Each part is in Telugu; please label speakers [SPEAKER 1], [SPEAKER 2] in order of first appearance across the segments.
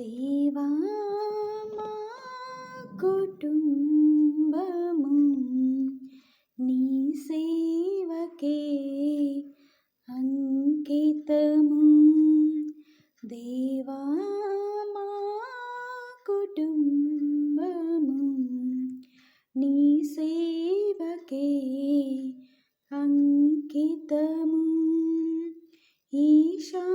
[SPEAKER 1] దేవా మా కుటుంబము నీ సేవకే అంకితము. దేవా మా కుటుంబము నీ సేవకే అంకితము. ఈశా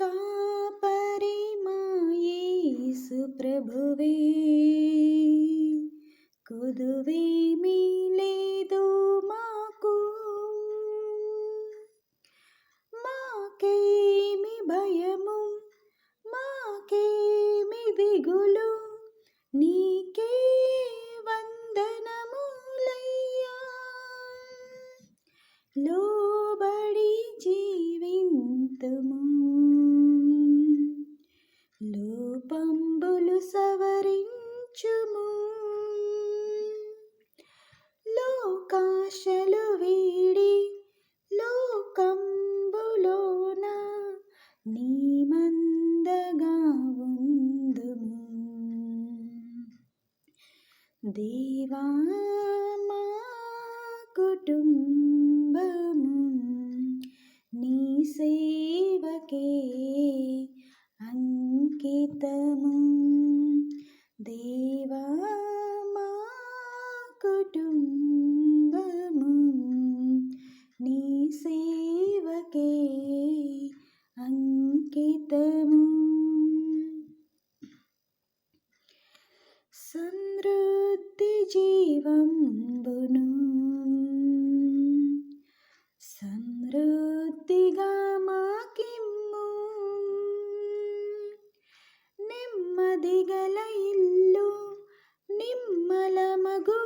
[SPEAKER 1] కాపరి మా ప్రభువే. కొదువేమీ లేదు మాకు. మాకేమి భయము మాకేమి దిగులు నీకే వందనములయ్యా. లోబడి జీవింతము. సేవకే అంకితము. దేవా మా కుటుంబము నీ సేవకే అంకితము. సమృద్ధి జీవంబును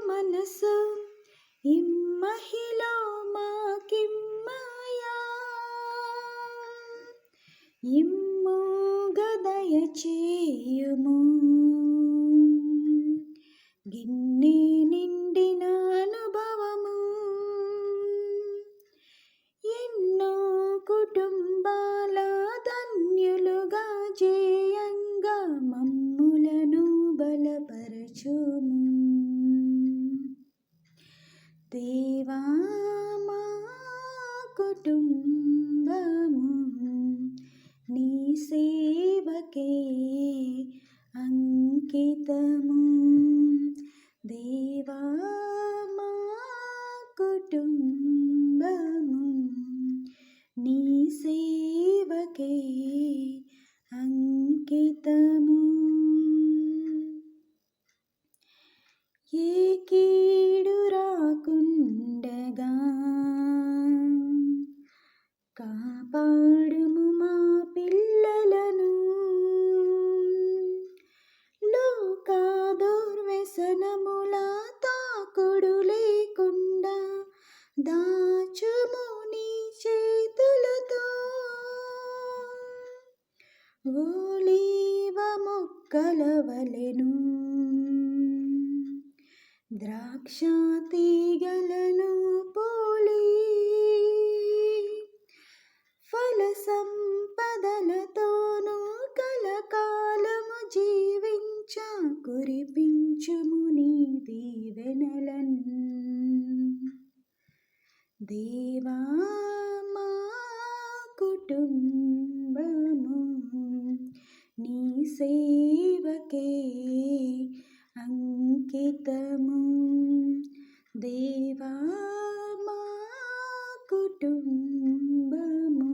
[SPEAKER 1] మనసు ఇమ్మహిలో మాకిమ్మయా. ఇమ్ము గదయ చేయుము. గిన్నె నిండిన అనుభవము. ఎన్నో కుటుంబాల ధన్యులుగా చేయంగా మమ్ములను బలపరచుము. దేవా మా కుటుంబము నీ సేవకే అంకితము దేవా మా కుటుంబము నీ సేవకే అంకితము ఏ కీడు రాకుండగా? కాపాడుము మా పిల్లలను. లోకాదుర్వ్యసనముల తాకుడు లేకుండా దాచుము నీ చేతులతో. ఓలీవ మొక్కల వలెను. ద్రాక్ష తీగలను పోలి ఫల సంపదలతోనూ కలకాలము జీవించ కురిపించుము నీ దీవెనలన్. దేవా మా కుటుంబము నీ సే అంకితము దేవా మా కుటుంబము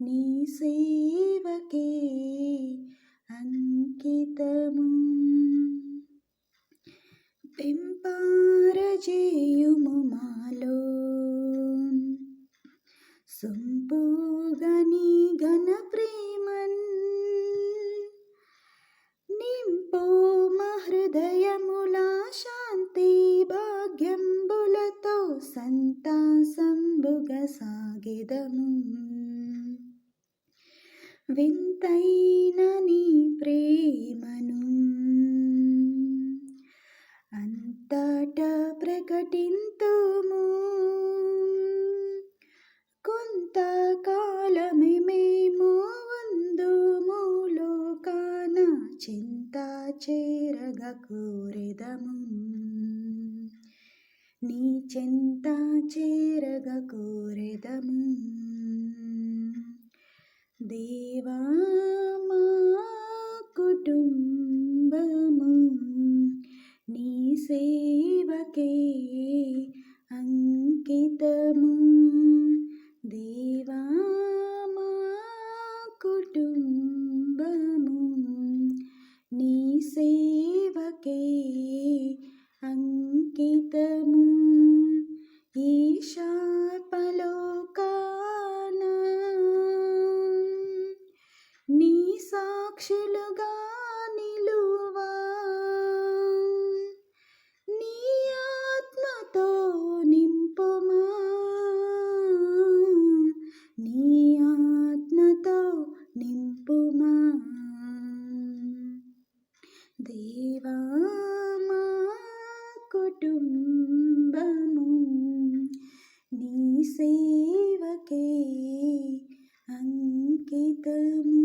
[SPEAKER 1] నీ సేవకే అంకితము. పెంపారజేయుము మాలో సంపూగని ఘన ప్రేమన్. సాగెదము వింతైన నీ ప్రేమను అంతట ప్రకటింతుము. కొంతకాలమే మేము వందుము లోకాన చింత చేరగ కోరెదము. నీ చెంత చేరగ కోరెదము దేవా మా కుటుంబము నీ సేవకే নিশার পালো సేవకే అంకితము